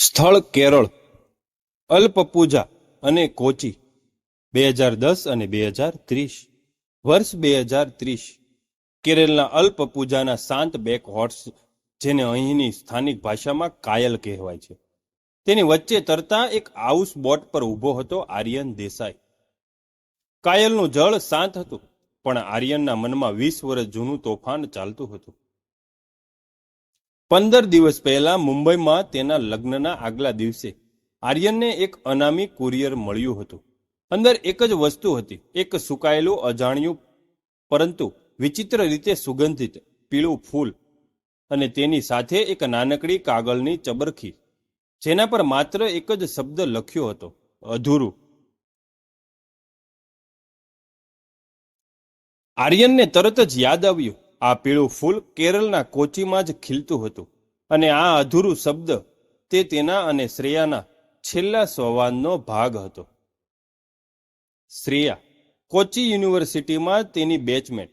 સ્થળ કેરળ, અલ્પપૂજા અને કોચી, બે હજાર દસ અને બે હજાર ત્રીસ. વર્ષ બે હજાર ત્રીસ. કેરળના અલ્પપૂજાના શાંત બેક હોર્સ, જેને અહીંની સ્થાનિક ભાષામાં કાયલ કહેવાય છે. તેની વચ્ચે તરતા એક હાઉસ બોટ પર ઊભો હતો આર્યન દેસાઈ. કાયલનું જળ શાંત હતું, પણ આર્યનના મનમાં વીસ વર્ષ જૂનું તોફાન ચાલતું હતું. પંદર દિવસ પહેલા મુંબઈમાં તેના લગ્નના આગલા દિવસે આર્યનને એક અનામી કુરિયર મળ્યું હતું. અંદર એક જ વસ્તુ હતી, એક સુકાયેલું અજાણ્યું, પરંતુ વિચિત્ર રીતે સુગંધિત પીળું ફૂલ અને તેની સાથે એક નાનકડી કાગળની ચબરખી, જેના પર માત્ર એક જ શબ્દ લખ્યો હતો, અધૂરું. આર્યનને તરત જ યાદ આવ્યું આ પીળું ફૂલ કેરળના કોચીમાં જ ખીલતું હતું. અને આ અધૂરું શબ્દ તે તેના અને શ્રેયાના છેલ્લા સંવાદનો ભાગ હતો. શ્રેયા, કોચી યુનિવર્સિટીમાં તેની બેચમેટ.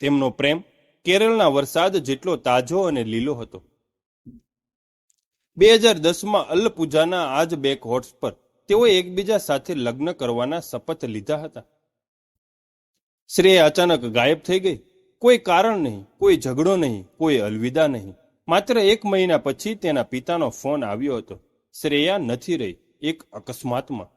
તેમનો પ્રેમ કેરળના વરસાદ જેટલો તાજો અને લીલો હતો. બે હજાર દસમાં અલ્લપૂજાના આજ બેક હોટ્સ પર તેઓ એકબીજા સાથે લગ્ન કરવાના શપથ લીધા હતા. શ્રેયા અચાનક ગાયબ થઈ ગઈ. કોઈ કારણ નહીં, કોઈ ઝઘડો નહીં, કોઈ અલવિદા નહીં. માત્ર એક મહિના પછી તેના પિતાનો ફોન આવ્યો હતો. શ્રેયા નથી રહી, એક અકસ્માતમાં.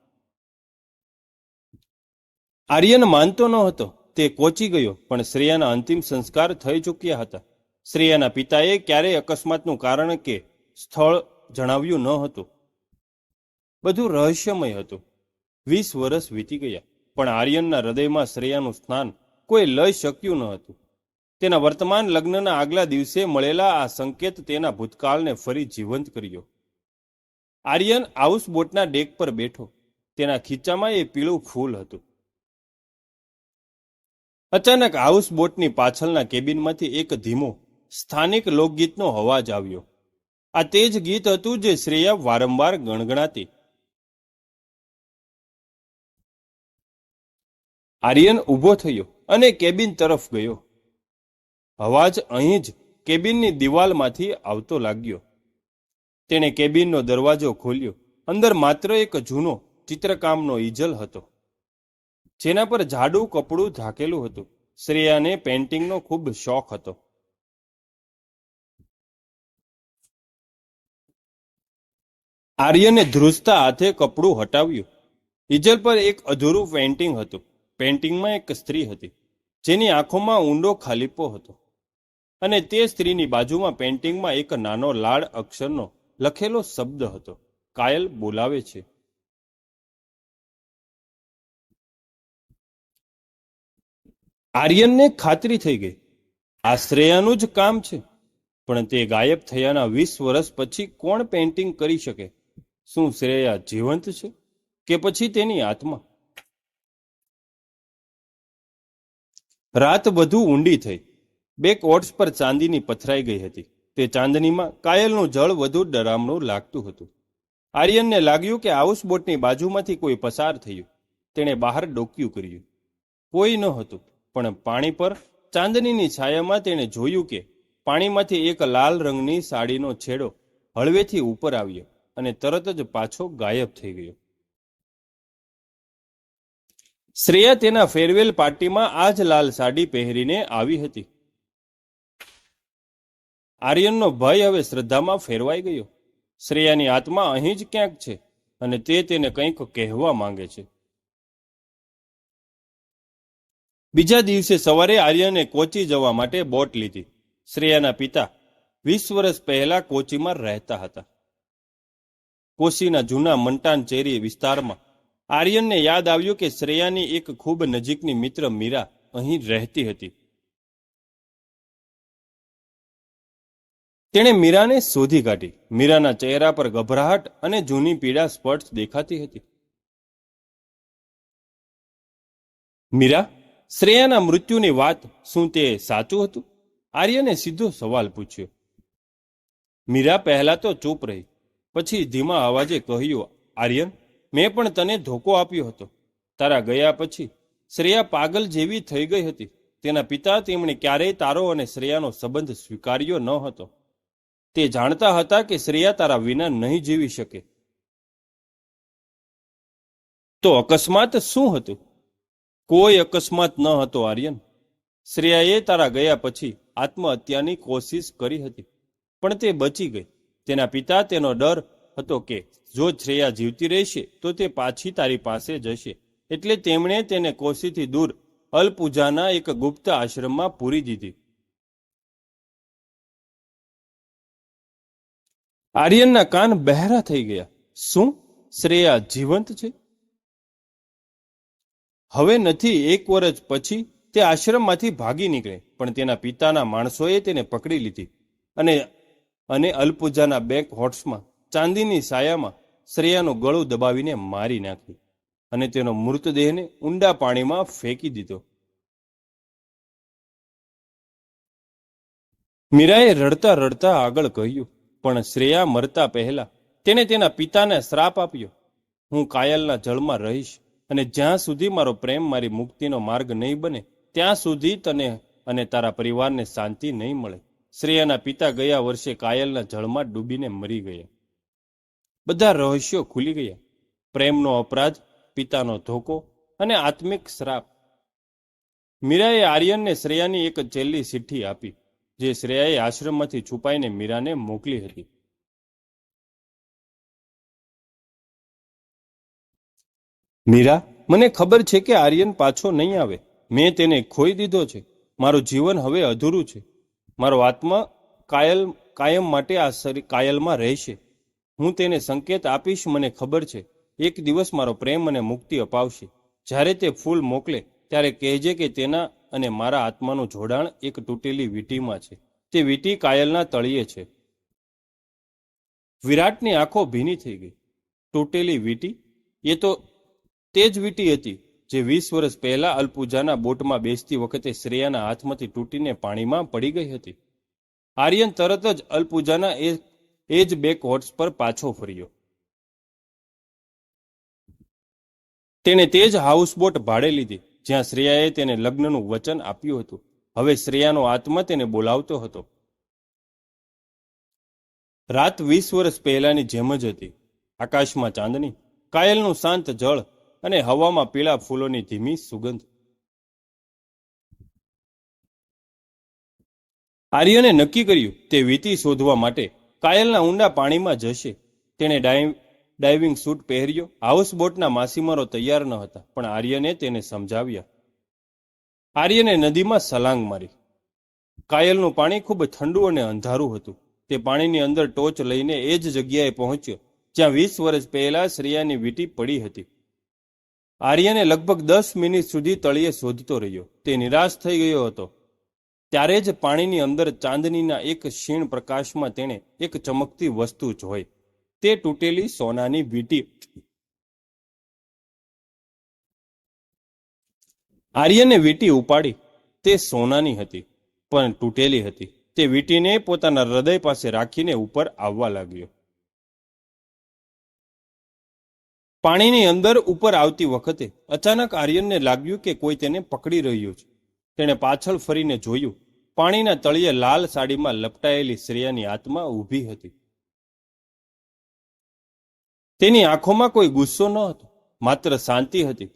આર્યન માનતો ન હતો તે કોચી ગયો, પણ શ્રેયાના અંતિમ સંસ્કાર થઈ ચૂક્યા હતા. શ્રેયાના પિતાએ ક્યારેય અકસ્માતનું કારણ કે સ્થળ જણાવ્યું ન હતું બધું રહસ્યમય હતું. વીસ વર્ષ વીતી ગયા, પણ આર્યનના હૃદયમાં શ્રેયાનું સ્નાન કોઈ લઈ શક્યું ન હતું તેના વર્તમાન લગ્નના આગલા દિવસે મળેલા આ સંકેત તેના ભૂતકાળને ફરી જીવંત કર્યો. આર્યન હાઉસ બોટના ડેક પર બેઠો. તેના ખીચામાં એ પીળું ફૂલ હતું. અચાનક હાઉસ બોટની પાછળના કેબિનમાંથી એક ધીમો, સ્થાનિક લોકગીતનો અવાજ આવ્યો. આ તે જ ગીત હતું જે શ્રેયા વારંવાર ગણગણાતી. આર્યન ઊભો થયો અને કેબિન તરફ ગયો. અવાજ અહીં જ કેબિનની દિવાલમાંથી આવતો લાગ્યો. તેણે કેબિનનો દરવાજો ખોલ્યો. અંદર માત્ર એક જૂનો ચિત્રકામનો ઈજલ હતો. જેના પર જાડું કપડું ઢાકેલું હતું. શ્રેયાને પેન્ટિંગનો ખૂબ શોખ હતો. આર્યને ધ્રુજતા હાથે કપડું હટાવ્યું. ઈજલ પર એક અધૂરું પેન્ટિંગ હતું. પેન્ટિંગમાં એક સ્ત્રી હતી. જેની આંખોમાં ઊંડો ખાલીપો હતો. અને તે સ્ત્રીની બાજુમાં પેન્ટિંગમાં એક નાનો લાળ અક્ષરનો લખેલો શબ્દ હતો. કાયલ બોલાવે છે. આર્યનને ખાતરી થઈ ગઈ. આ શ્રેયાનું જ કામ છે. પણ તે ગાયબ થયાના વીસ વર્ષ પછી કોણ પેઇન્ટિંગ કરી શકે? શું શ્રેયા જીવંત છે કે પછી તેની આત્મા? રાત વધુ ઊંડી થઈ. બે કોટ્સ પર ચાંદીની પથરાઈ ગઈ હતી. તે ચાંદનીમાં કાયલનું જળ વધુ ડરામણું લાગતું હતું. આર્યનને લાગ્યું કે હાઉસબોટની બાજુમાંથી કોઈ પસાર થયું. તેણે બહાર ડોક્યું કર્યું. કોઈ ન હતું, પણ પાણી પર ચાંદનીની છાયામાં તેણે જોયું કે પાણીમાંથી એક લાલ રંગની સાડીનો છેડો હળવેથી ઉપર આવ્યો અને તરત જ પાછો ગાયબ થઈ ગયો. શ્રેયા તેના ફેરવેલ પાર્ટીમાં આ જ લાલ સાડી પહેરીને આવી હતી. આર્યનનો ભય હવે શ્રદ્ધામાં ફેરવાઈ ગયો. શ્રેયાની આત્મા અહીં જ ક્યાંક છે અને તે તેને કંઈક કહેવા માંગે છે. બીજા દિવસે સવારે આર્યને કોચી જવા માટે બોટ લીધી. શ્રેયાના પિતા વીસ વર્ષ પહેલા કોચીમાં રહેતા હતા. કોશીના જૂના મંટાન ચેરી વિસ્તારમાં આર્યનને યાદ આવ્યું કે શ્રેયાની એક ખૂબ નજીકની મિત્ર મીરા અહીં રહેતી હતી. તેણે મીરાને શોધી કાઢી. મીરાના ચહેરા પર ગભરાહટ અને જૂની પીડા સ્પષ્ટ દેખાતી હતી. મીરા, શ્રેયાના મૃત્યુની વાત શું તે સાચું હતું? આર્યને સીધો સવાલ પૂછ્યો. મીરા પહેલા તો ચૂપ રહી. પછી ધીમા અવાજે કહ્યું, આર્યન, મેં પણ તને ધોકો આપ્યો હતો. તારા ગયા પછી શ્રેયા પાગલ જેવી થઈ ગઈ હતી. તેના પિતા તેમણે ક્યારેય તારો અને શ્રેયાનો સંબંધ સ્વીકાર્યો ન હતો. તે જાણતા હતા કે શ્રેયા તારા વિના નહીં જીવી શકે. તો અકસ્માત શું હતું? કોઈ અકસ્માત ન હતો, આર્યન. શ્રેયાએ તારા ગયા પછી આત્મહત્યાની કોશિશ કરી હતી, પણ તે બચી ગઈ. તેના પિતા તેનો ડર હતો કે જો શ્રેયા જીવતી રહેશે, તો તે પાછી તારી પાસે જશે. એટલે તેમણે તેને કોશીથી દૂર અલપૂજાના એક ગુપ્ત આશ્રમમાં પૂરી દીધી. આર્યનના કાન બહેરા થઈ ગયા. શું? શ્રેયા જીવંત છે? હવે નથી, એક વર્ષ પછી તે આશ્રમમાંથી ભાગી નીકળે, પણ તેના પિતાના માણસોએ તેને પકડી લીધી. અને અને અલ્પૂજાના બેક હોટ્સમાં ચાંદીની સાયામાં શ્રેયાનો ગળું દબાવીને મારી નાખી અને તેનો મૃતદેહને ઊંડા પાણીમાં ફેંકી દીધો. મીરાએ રડતા રડતા આગળ કહ્યું પણ શ્રેયા મરતા પહેલા તેણે તેના પિતાને શ્રાપ આપ્યો. હું કાયલના જળમાં રહીશ અને જ્યાં સુધી મારો પ્રેમ મારી મુક્તિનો માર્ગ નહીં બને, ત્યાં સુધી તને અને તારા પરિવારને શાંતિ નહીં મળે. શ્રેયાના પિતા ગયા વર્ષે કાયલના જળમાં ડૂબીને મરી ગયા. બધા રહસ્યો ખુલી ગયા. પ્રેમનો અપરાધ, પિતાનો ધોકો અને આત્મિક શ્રાપ. મીરાએ આર્યનને શ્રેયાની એક છેલ્લી ચિઠ્ઠી આપી. જે શ્રેયાએ આશ્રમમાંથી છુપાઈને મીરાને મોકલી હતી. મીરા, મને ખબર છે કે આર્યન પાછો નહીં આવે. મેં તેને ખોઈ દીધો છે. મારું જીવન હવે અધૂરું છે. મારો આત્મા કાયલ, કાયમ માટે આ કાયલમાં રહેશે. હું તેને સંકેત આપીશ, મને ખબર છે. એક દિવસ મારો પ્રેમ અને મુક્તિ અપાવશે. જ્યારે તે ફૂલ મોકલે, ત્યારે કહેજે કે તેના અને મારા આત્માનું જોડાણ એક તૂટેલી વીટીમાં છે. તે વીટી કાયલના તળિયે છે. વિરાટની આંખો ભીની થઈ ગઈ. તૂટેલી વીટી? એ તો તે જ વીંટી હતી જે વીસ વર્ષ પહેલા અલ્પુજાના બોટમાં બેસતી વખતે શ્રેયાના હાથમાંથી તૂટીને પાણીમાં પડી ગઈ હતી. આર્યન તરત જ અલ્પુજાના એ એ જ બેક હોર્સ પર પાછો ફર્યો. તેણે તે જ હાઉસબોટ ભાડે લીધી. જ્યાં શ્રેયાએ તેને લગ્નનું વચન આપ્યું હતું. હવે શ્રેયાનો આત્મા તેને બોલાવતો હતો. રાત વીસ વર્ષ પહેલાની જેમ જ હતી. આકાશમાં ચાંદની, કાયલનું શાંત જળ અને હવામાં પીળા ફૂલોની ધીમી સુગંધ. આર્યને નક્કી કર્યું, તે વીતી શોધવા માટે કાયલના ઊંડા પાણીમાં જશે. તેણે ડાઇવ ડાઇવિંગ સૂટ પહેર્યો. હાઉસબોટના માછીમારો તૈયાર ન હતા, પણ આર્યને તેને સમજાવ્યા. આર્યને નદીમાં સલાંગ મારી. કાયલનું પાણી ખૂબ ઠંડુ અને અંધારું હતું. તે પાણીની અંદર ટોચ લઈને એ જ જગ્યાએ પહોંચ્યો, જ્યાં વીસ વર્ષ પહેલા શ્રેયાની વીંટી પડી હતી. આર્યને લગભગ દસ મિનિટ સુધી તળિયે શોધતો રહ્યો. તે નિરાશ થઈ ગયો હતો. ત્યારે જ પાણીની અંદર ચાંદનીના એક ક્ષીણ પ્રકાશમાં તેણે એક ચમકતી વસ્તુ જોઈ. તે તૂટેલી સોનાની વીંટી. આર્યને વીંટી ઉપાડી. તે સોનાની હતી, પણ તૂટેલી હતી. તે વીંટીને પોતાના હૃદય પાસે રાખીને ઉપર આવવા લાગ્યો. પાણીની અંદર ઉપર આવતી વખતે અચાનક આર્યનને લાગ્યું કે કોઈ તેને પકડી રહ્યું છે. તેણે પાછળ ફરીને જોયું, પાણીના તળિયે લાલ સાડીમાં લપટાયેલી શ્રેયાની આત્મા ઊભી હતી. તેની આંખોમાં કોઈ ગુસ્સો ન હતો. માત્ર શાંતિ હતી.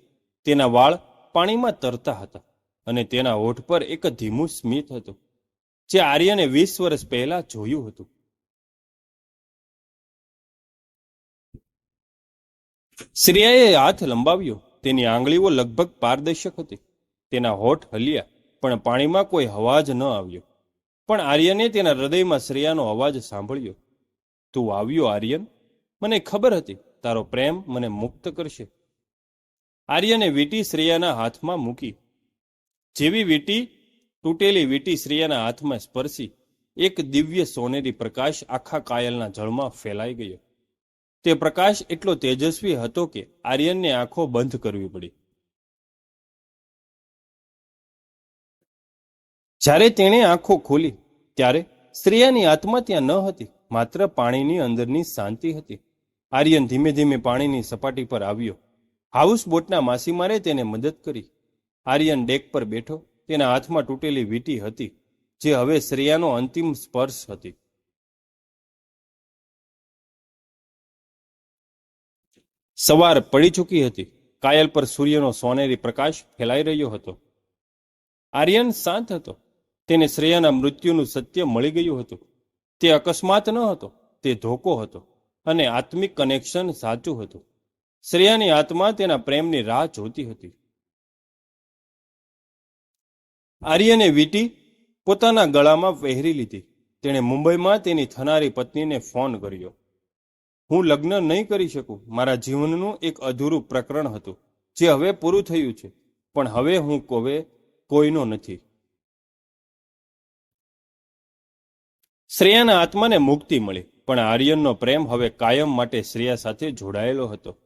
તેના વાળ પાણીમાં તરતા હતા અને તેના હોઠ પર એક ધીમું સ્મિત હતું, જે આર્યને વીસ વર્ષ પહેલા જોયું હતું. શ્રેયાએ હાથ લંબાવ્યો. તેની આંગળીઓ લગભગ પારદર્શક હતી. તેના હોઠ હલ્યા, પણ પાણીમાં કોઈ અવાજ ન આવ્યો. પણ આર્યને તેના હૃદયમાં શ્રેયાનો અવાજ સાંભળ્યો. તું આવ્યો, આર્યન? મને ખબર હતી, તારો પ્રેમ મને મુક્ત કરશે. આર્યને વીટી શ્રેયાના હાથમાં મૂકી. જેવી વીટી, તૂટેલી વીટી શ્રેયાના હાથમાં સ્પર્શી, એક દિવ્ય સોનેરી પ્રકાશ આખા કાયલના જળમાં ફેલાઈ ગયો. તે પ્રકાશ એટલો તેજસ્વી હતો કે આર્યનને આંખો બંધ કરવી પડી. જ્યારે તેણે આંખો ખોલી, ત્યારે શ્રેયાની આત્મા ત્યાં ન હતી, માત્ર પાણીની અંદરની શાંતિ હતી. આર્યન ધીમે ધીમે પાણીની સપાટી પર આવ્યો. હાઉસબોટના માસીમારે તેને મદદ કરી. આર્યન ડેક પર બેઠો. તેના હાથમાં તૂટેલી વીટી હતી, જે હવે શ્રેયાનો અંતિમ સ્પર્શ હતી. સવાર પડી ચૂકી હતી. કાયલ પર સૂર્યનો સોનેરી પ્રકાશ ફેલાઈ રહ્યો હતો. આર્યન શાંત હતો. તેને શ્રેયાના મૃત્યુનું સત્ય મળી ગયું હતું. તે અકસ્માત ન હતો, તે ધોકો હતો. અને આત્મિક કનેક્શન સાચું હતું. શ્રેયાની આત્મા તેના પ્રેમની રાહ જોતી હતી. આર્યને વીટી પોતાના ગળામાં પહેરી લીધી. તેણે મુંબઈમાં તેની થનારી પત્નીને ફોન કર્યો. હું લગ્ન નહીં કરી શકું. મારા જીવનનું એક અધૂરું પ્રકરણ હતું, જે હવે પૂરું થયું છે, પણ હવે હું કોવે, કોઈનો નથી. શ્રેયાના આત્માને મુક્તિ મળી. પણ આર્યનનો પ્રેમ હવે કાયમ માટે શ્રેયા સાથે જોડાયેલો હતો.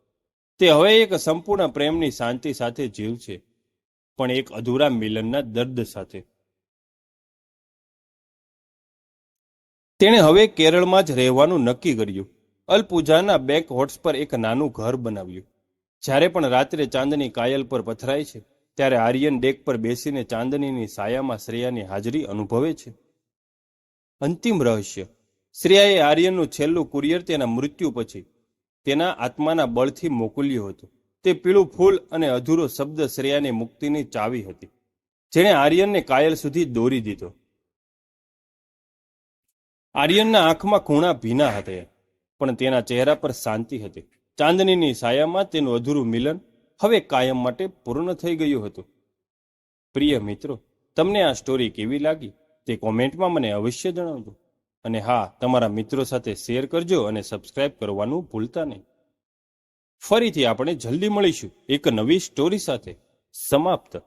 તે હવે એક સંપૂર્ણ પ્રેમની શાંતિ સાથે જીવ છે, પણ એક અધૂરા મિલનના દર્દ સાથે. તેણે હવે કેરળમાં જ રહેવાનું નક્કી કર્યું. અલપૂજાના બેક હોટ્સ પર એક નાનું ઘર બનાવ્યું. જ્યારે પણ રાત્રે ચાંદની કાયલ પર પથરાય છે, ત્યારે આર્યન ડેક પર બેસીને ચાંદનીની સાયામાં શ્રેયાની હાજરી અનુભવે છે. અંતિમ રહસ્ય. શ્રેયાએ આર્યનનું છેલ્લું કુરિયર તેના મૃત્યુ પછી તેના આત્માના બળથી મોકલ્યું હતું. તે પીળું ફૂલ અને અધૂરો શબ્દ શ્રેયાની મુક્તિની ચાવી હતી, જેણે આર્યનને કાયલ સુધી દોરી દીધો. આર્યનના આંખમાં ખૂણા ભીના હતા, પણ તેના ચહેરા પર શાંતિ હતી. ચાંદનીની સાયામાં તેનું અધૂરું મિલન હવે કાયમ માટે પૂર્ણ થઈ ગયું હતું. પ્રિય મિત્રો, તમને આ સ્ટોરી કેવી લાગી તે કોમેન્ટમાં મને અવશ્ય જણાવજો. અને હા, તમારા મિત્રો સાથે શેર કરજો અને સબસ્ક્રાઇબ કરવાનું ભૂલતા નહીં. ફરીથી આપણે જલ્દી મળીશું એક નવી સ્ટોરી સાથે. સમાપ્ત.